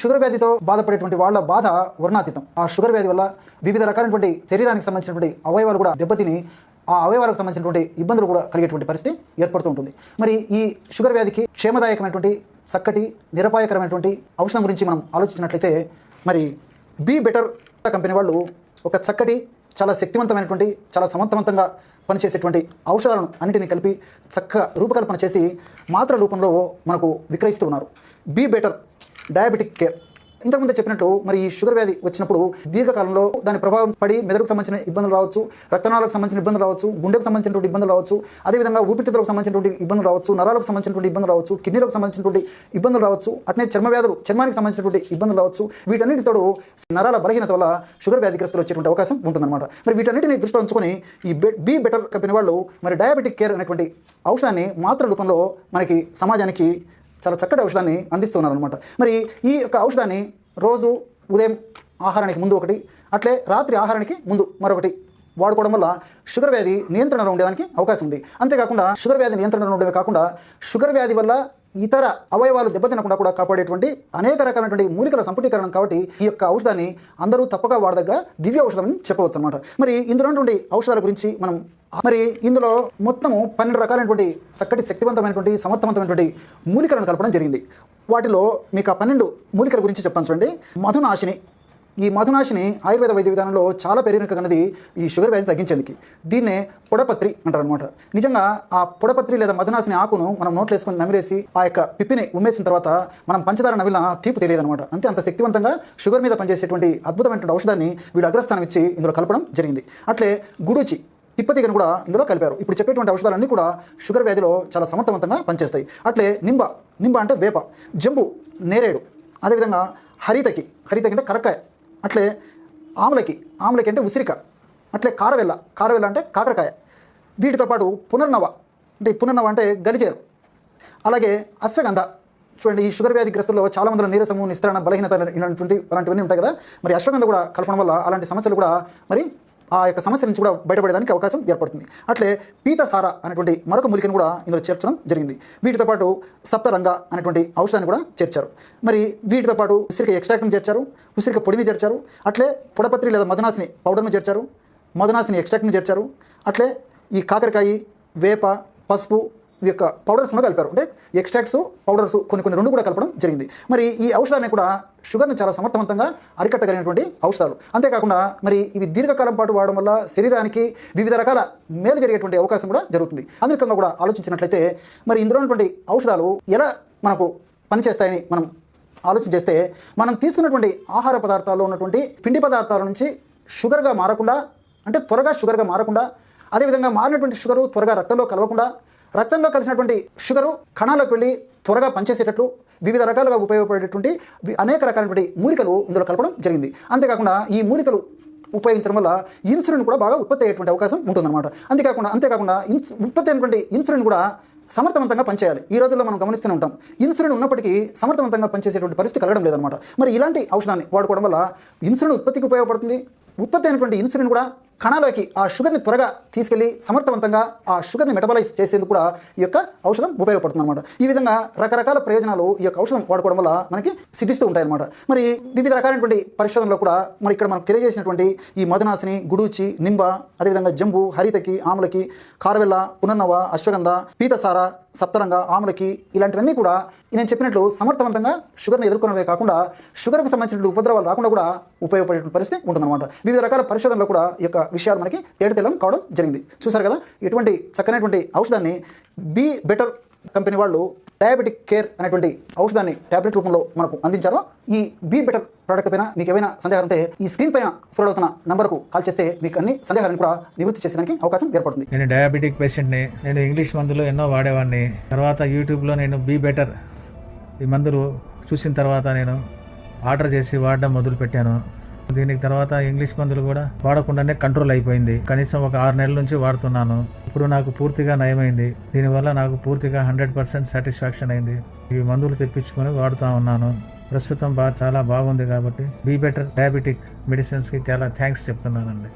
Sugar వ్యాధితో బాధపడేటువంటి వాళ్ళ బాధ వర్ణాతీతం. ఆ షుగర్ వ్యాధి వల్ల వివిధ రకాలైనటువంటి శరీరానికి సంబంధించినటువంటి అవయవాలు కూడా దెబ్బతిని ఆ అవయవాలకు సంబంధించినటువంటి ఇబ్బందులు కూడా కలిగేటువంటి పరిస్థితి ఏర్పడుతూ ఉంటుంది. మరి ఈ షుగర్ వ్యాధికి క్షేమదాయకమైనటువంటి చక్కటి నిరపాయకరమైనటువంటి ఔషధం గురించి మనం ఆలోచించినట్లయితే మరి బీ బెటర్ కంపెనీ వాళ్ళు ఒక చక్కటి చాలా శక్తివంతమైనటువంటి చాలా సమర్థవంతంగా పనిచేసేటువంటి ఔషధాలను అన్నిటిని కలిపి చక్కగా రూపకల్పన చేసి మాత్ర రూపంలో మనకు విక్రయిస్తూ ఉన్నారు. బీ బెటర్ డయాబెటిక్ కేర్ ఇంతకుముందే చెప్పినట్టు మరి ఈ షుగర్ వ్యాధి వచ్చినప్పుడు దీర్ఘకాలంలో దాని ప్రభావం పడి మెదడుకు సంబంధించిన ఇబ్బందులు రావచ్చు రక్తనాళాలకు సంబంధించిన ఇబ్బందులు రావచ్చు గుండెకు సంబంధించినటువంటి ఇబ్బందులు రావచ్చు అదేవిధంగా ఊపిరితిత్తులకు సంబంధించినటువంటి ఇబ్బందులు రావచ్చు నరాలకు సంబంధించినటువంటి ఇబ్బందులు రావచ్చు కిడ్నీలకు సంబంధించినటువంటి ఇబ్బందులు రావచ్చు అట్నే చర్మ వ్యాధులు చర్మానికి సంబంధించినటువంటి ఇబ్బందులు రావచ్చు వీటన్నిటితో నరాల బలహీనత వల్ల షుగర్ వ్యాధిగ్రస్తులు వచ్చేటువంటి అవకాశం ఉంటుందన్నమాట. మరి వీటన్నిటిని దృష్టిలో ఉంచుకొని ఈ బీ బెటర్ కంపెనీ వాళ్ళు మరి డయాబెటిక్ కేర్ అనేటువంటి ఔషధాన్ని మాత్ర రూపంలో మనకి సమాజానికి చాలా చక్కటి ఔషధాన్ని అందిస్తున్నారు అనమాట మరి ఈ యొక్క ఔషధాన్ని రోజు ఉదయం ఆహారానికి ముందు ఒకటి అట్లే రాత్రి ఆహారానికి ముందు మరొకటి వాడుకోవడం వల్ల షుగర్ వ్యాధి నియంత్రణలో ఉండడానికి అవకాశం ఉంది. అంతేకాకుండా షుగర్ వ్యాధి నియంత్రణలో ఉండేవి కాకుండా షుగర్ వ్యాధి వల్ల ఇతర అవయవాలు దెబ్బతినకుండా కూడా కాపాడేటువంటి అనేక రకాలైనటువంటి మూలికల సంపుటీకరణం కాబట్టి ఈ యొక్క ఔషధాన్ని అందరూ తప్పక వాడదగ్గ దివ్య ఔషధం అని చెప్పవచ్చు అనమాట మరి ఇందులో ఔషధాల గురించి మనం మరి ఇందులో మొత్తము పన్నెండు రకాలైనటువంటి చక్కటి శక్తివంతమైనటువంటి సమర్థవంతమైనటువంటి మూలికలను కలపడం జరిగింది. వాటిలో మీకు ఆ పన్నెండు మూలికల గురించి చెప్తాను చూడండి. మధునాశిని ఈ మధునాశిని ఆయుర్వేద వైద్య విధానంలో చాలా పేరునిక కన్నది ఈ షుగర్ వ్యాధి తగ్గించేందుకు. దీన్నే పొడపత్రి అంటారు అనమాట నిజంగా ఆ పొడపత్రి లేదా మధునాశిని ఆకును మనం నోట్లో వేసుకొని నమిరేసి ఆ యొక్క పిప్పిని ఉమ్మేసిన తర్వాత మనం పంచదార నమిలిన తీపు తెలియదు అనమాట అంతే అంత శక్తివంతంగా షుగర్ మీద పనిచేసేటువంటి అద్భుతమైనటువంటి ఔషధాన్ని వీళ్ళు అగ్రస్థానం ఇచ్చి ఇందులో కలపడం జరిగింది. అట్లే గుడుచి తిప్పతీగను కూడా ఇందులో కలిపారు. ఇప్పుడు చెప్పేటువంటి ఔషధాలన్నీ కూడా షుగర్ వ్యాధిలో చాలా సమర్థవంతంగా పనిచేస్తాయి. అట్లే నింబ నింబ అంటే వేప జంబు నేరేడు అదేవిధంగా హరితకి హరితకి అంటే కరక్కాయ. అట్లే ఆమ్లకి ఆములకి అంటే ఉసిరిక అట్లే కారవెల్ల కారవెల్ల అంటే కాకరకాయ. వీటితో పాటు పునర్నవ అంటే పునర్నవ అంటే గలిచేరు అలాగే అశ్వగంధ. చూడండి ఈ షుగర్ వ్యాధిగ్రస్తుల్లో చాలా మందిలో నీరసము నిస్తరణ బలహీనత ఇలాంటివి అలాంటివన్నీ ఉంటాయి కదా. మరి అశ్వగంధ కూడా కలపడం వల్ల అలాంటి సమస్యలు కూడా మరి ఆ యొక్క సమస్య నుంచి కూడా బయటపడేదానికి అవకాశం ఏర్పడుతుంది. అట్లే పీతసార అనేటువంటి మరొక మూలికను కూడా ఇందులో చేర్చడం జరిగింది. వీటితో పాటు సప్తరంగ అనేటువంటి ఔషధాన్ని కూడా చేర్చారు. మరి వీటితో పాటు ఉసిరిక ఎక్స్ట్రాక్ట్ని చేర్చారు ఉసిరిక పొడిని చేర్చారు అట్లే పొడపత్రి లేదా మదనాసిని పౌడర్ను చేర్చారు మదనాసిని ఎక్స్ట్రాక్ట్ని చేర్చారు అట్లే ఈ కాకరకాయ వేప పసుపు ఈ యొక్క పౌడర్స్ కూడా కలిపారు. అంటే ఎక్స్ట్రాక్ట్స్ పౌడర్స్ కొన్ని కొన్ని రెండు కూడా కలపడం జరిగింది. మరి ఈ ఔషధాన్ని కూడా షుగర్ని చాలా సమర్థవంతంగా అరికట్టగలిగినటువంటి ఔషధాలు. అంతేకాకుండా మరి ఇవి దీర్ఘకాలం పాటు వాడడం వల్ల శరీరానికి వివిధ రకాల మేలు జరిగేటువంటి అవకాశం కూడా జరుగుతుంది. అందుకంగా కూడా ఆలోచించినట్లయితే మరి ఇందులో ఉన్నటువంటి ఔషధాలు ఎలా మనకు పనిచేస్తాయని మనం ఆలోచన చేస్తే మనం తీసుకున్నటువంటి ఆహార పదార్థాల్లో ఉన్నటువంటి పిండి పదార్థాల నుంచి షుగర్గా మారకుండా అంటే త్వరగా షుగర్గా మారకుండా అదేవిధంగా మారినటువంటి షుగరు త్వరగా రక్తంలో కలవకుండా రక్తంలో కలిసినటువంటి షుగరు కణాలకు వెళ్ళి త్వరగా పనిచేసేటట్లు వివిధ రకాలుగా ఉపయోగపడేటువంటి అనేక రకాలైనటువంటి మూలికలు ఇందులో కలపడం జరిగింది. అంతేకాకుండా ఈ మూలికలు ఉపయోగించడం వల్ల ఇన్సులిన్ కూడా బాగా ఉత్పత్తి అయ్యేటువంటి అవకాశం ఉంటుందన్నమాట. అంతేకాకుండా అంతేకాకుండా ఇన్స్ ఉత్పత్తి అయినటువంటి ఇన్సులిన్ కూడా సమర్థవంతంగా పనిచేయాలి. ఈ రోజుల్లో మనం గమనిస్తూనే ఉంటాం. ఇన్సులిన్ ఉన్నప్పటికీ సమర్థవంతంగా పనిచేసేటువంటి పరిస్థితి కలగడం లేదనమాట మరి ఇలాంటి ఔషధాన్ని వాడుకోవడం వల్ల ఇన్సులిన్ ఉత్పత్తికి ఉపయోగపడుతుంది. ఉత్పత్తి అయినటువంటి ఇన్సులిన్ కూడా కణాలోకి ఆ షుగర్ని త్వరగా తీసుకెళ్ళి సమర్థవంతంగా ఆ షుగర్ని మెటబలైజ్ చేసేందుకు కూడా ఈ యొక్క ఔషధం ఉపయోగపడుతుంది అనమాట ఈ విధంగా రకరకాల ప్రయోజనాలు ఈ యొక్క ఔషధం వాడుకోవడం వల్ల మనకి సిద్ధిస్తూ ఉంటాయన్నమాట. మరి వివిధ రకాలైనటువంటి పరిశోధనలో కూడా మరి ఇక్కడ మనకు తెలియజేసినటువంటి ఈ మధునాశిని గుడూచి నింబ అదేవిధంగా జంబు హరితకి ఆములకి కారవెల్ల పునర్నవ అశ్వగంధ పీతసార సప్తరంగ ఆములకి ఇలాంటివన్నీ కూడా నేను చెప్పినట్లు సమర్థవంతంగా షుగర్ని ఎదుర్కొనవే కాకుండా షుగర్కు సంబంధించిన ఉపద్రవాలు రాకుండా కూడా ఉపయోగపడే పరిస్థితి ఉంటుందన్నమాట. వివిధ రకాల పరిశోధనలో కూడా ఈ యొక్క విషయాలు మనకి తేటతెల్లం కావడం జరిగింది. చూసారు కదా? ఇటువంటి చక్కనటువంటి ఔషధాన్ని బీ బెటర్ కంపెనీ వాళ్ళు డయాబెటిక్ కేర్ అనేటువంటి ఔషధాన్ని ట్యాబ్లెట్ రూపంలో మనకు అందించారో ఈ బీ బెటర్ ప్రోడక్ట్ పైన మీకు ఏమైనా సందేహాలు ఉంటే ఈ స్క్రీన్ పైన స్క్రోల్ అవుతున్న నంబర్కు కాల్ చేస్తే మీకు అన్ని సందేహాలను కూడా నివృత్తి చేసేదానికి అవకాశం ఏర్పడుతుంది. నేను డయాబెటిక్ పేషెంట్ని నేను ఇంగ్లీష్ మందులు ఎన్నో వాడేవాడిని. తర్వాత యూట్యూబ్లో నేను బీ బెటర్ ఈ మందులు చూసిన తర్వాత నేను ఆర్డర్ చేసి వాడడం మొదలుపెట్టాను. దీనికి తర్వాత ఇంగ్లీష్ మందులు కూడా వాడకుండానే కంట్రోల్ అయిపోయింది. కనీసం ఒక ఆరు నెలల నుంచి వాడుతున్నాను. ఇప్పుడు నాకు పూర్తిగా నయమైంది. దీనివల్ల నాకు పూర్తిగా హండ్రెడ్ పర్సెంట్ సాటిస్ఫాక్షన్ అయింది. ఈ మందులు తెప్పించుకొని వాడుతూ ఉన్నాను. ప్రస్తుతం బాగా చాలా బాగుంది కాబట్టి బీ బెటర్ డయాబెటిక్ మెడిసిన్స్కి చాలా థ్యాంక్స్ చెప్తున్నానండి.